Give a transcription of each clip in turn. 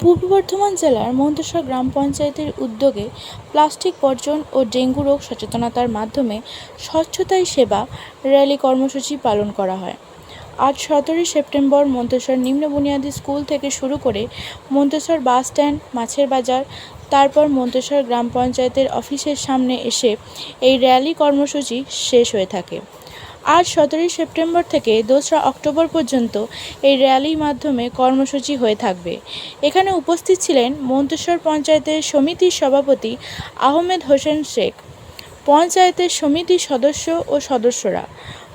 পূর্ব বর্ধমান জেলার মন্তেশ্বর গ্রাম পঞ্চায়েতের উদ্যোগে প্লাস্টিক বর্জন ও ডেঙ্গু রোগ সচেতনতার মাধ্যমে স্বচ্ছতাই সেবা র্যালি কর্মসূচি পালন করা হয়। আজ সতেরোই সেপ্টেম্বর মন্তেশ্বর নিম্ন বুনিয়াদী স্কুল থেকে শুরু করে মন্তেশ্বর বাস স্ট্যান্ড, মাছের বাজার, তারপর মন্তেশ্বর গ্রাম পঞ্চায়েতের অফিসের সামনে এসে এই র্যালি কর্মসূচি শেষ হয়ে থাকে। আজ সতেরোই সেপ্টেম্বর থেকে দোসরা অক্টোবর পর্যন্ত এই র্যালির মাধ্যমে কর্মসূচি হয়ে থাকবে। এখানে উপস্থিত ছিলেন মন্তেশ্বর পঞ্চায়েতের সমিতির সভাপতি আহমেদ হোসেন শেখ, পঞ্চায়েতের সমিতির সদস্য ও সদস্যরা,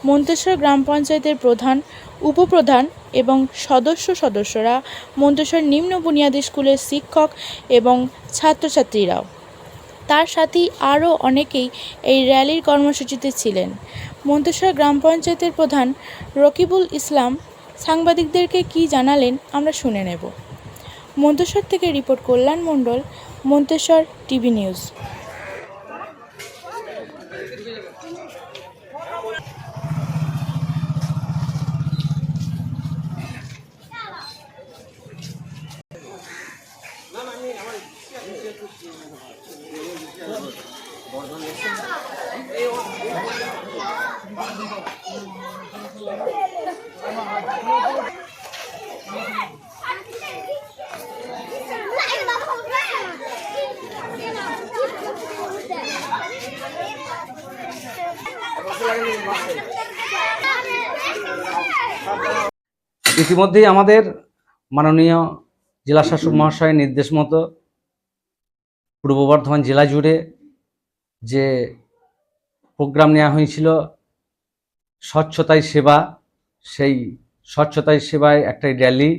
মন্তেশ্বর গ্রাম পঞ্চায়েতের প্রধান, উপপ্রধান এবং সদস্য সদস্যরা, মন্তেশ্বর নিম্ন বুনিয়াদী স্কুলের শিক্ষক এবং ছাত্রছাত্রীরাও। তার সাথেই আরও অনেকেই এই র্যালির কর্মসূচিতে ছিলেন। মন্তেশ্বর গ্রাম পঞ্চায়েতের প্রধান রকিবুল ইসলাম সাংবাদিকদেরকে কী জানালেন আমরা শুনে নেব। মন্তেশ্বর থেকে report Kalyan Mondal, Manteswar TV news. ইতিমধ্যেই আমাদের মাননীয় জেলা শাসক মহাশয়ের নির্দেশ মতো পূর্ব বর্ধমান জেলা জুড়ে যে প্রোগ্রাম নেওয়া হয়েছিল, স্বচ্ছতাই সেবা, সেই স্বচ্ছতাই সেবায় একটা র্যালি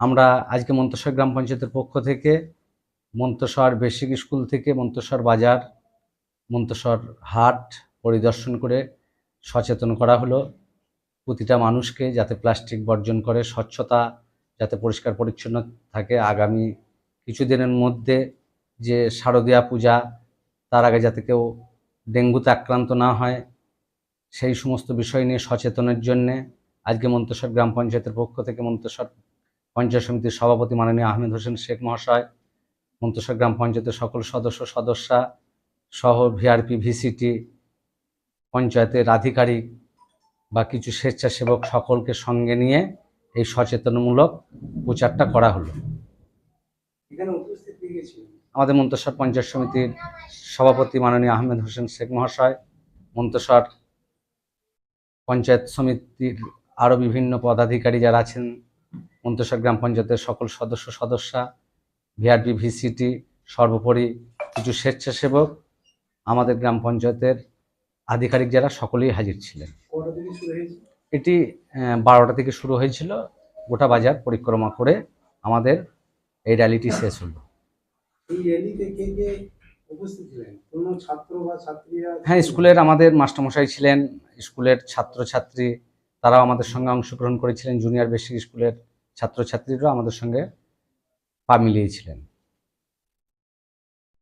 আমরা আজকে মন্তেশ্বর গ্রাম পঞ্চায়েতের পক্ষ থেকে মন্তসর বেসিক স্কুল থেকে মন্তেশ্বর বাজার, মন্তেশ্বর হাট পরিদর্শন করে সচেতন করা হলো। প্রতিটা মানুষকে যাতে প্লাস্টিক বর্জন করে, স্বচ্ছতা যাতে পরিষ্কার পরিচ্ছন্ন থাকে। আগামী কিছুদিনের মধ্যে যে শারদীয়া পূজা তার আগে যাতে কেউ ডেঙ্গুতে আক্রান্ত না হয়, সেই সমস্ত বিষয় নিয়ে সচেতনের জন্যে আজকে মন্তেশ্বর গ্রাম পঞ্চায়েতের পক্ষ থেকে মন্তেশ্বর পঞ্চায়েত সমিতির সভাপতি মাননীয় আহমেদ হোসেন শেখ মহাশয়, মন্তেশ্বর গ্রাম পঞ্চায়েতের সকল সদস্য, সদস্যা সহ ভিআরপি ভিসিটি পঞ্চায়েতের আধিকারিক বা কিছু স্বেচ্ছাসেবক সকলকে সঙ্গে নিয়ে এই সচেতনমূলক প্রচারটা করা হলো এখানে উপস্থিত হয়ে গেছিল আমাদের মন্তেশ্বর পঞ্চায়েত সমিতির সভাপতি মাননীয় আহমেদ হোসেন শেখ মহাশয় মন্তেশ্বর পঞ্চায়েত সমিতির আরও বিভিন্ন পদাধিকারী যারা আছেন মন্তেশ্বর গ্রাম পঞ্চায়েতের সকল সদস্য সদস্যা ভিআরপি ভিসিটি সর্বোপরি কিছু স্বেচ্ছাসেবক আমাদের গ্রাম পঞ্চায়েতের আধিকারিক যারা সকলেই হাজির ছিলেন। এটি বারোটা থেকে শুরু হয়েছিল গোটা বাজার পরিক্রমা করে আমাদের এই র্যালিটি শেষ হলো। হ্যাঁ স্কুলের আমাদের মাস্টারমশাই ছিলেন, স্কুলের ছাত্রছাত্রী, তারাও আমাদের সঙ্গে অংশগ্রহণ করেছিলেন জুনিয়র বেসিক স্কুলের ছাত্রছাত্রীরাও আমাদের সঙ্গে পা মিলিয়েছিলেন।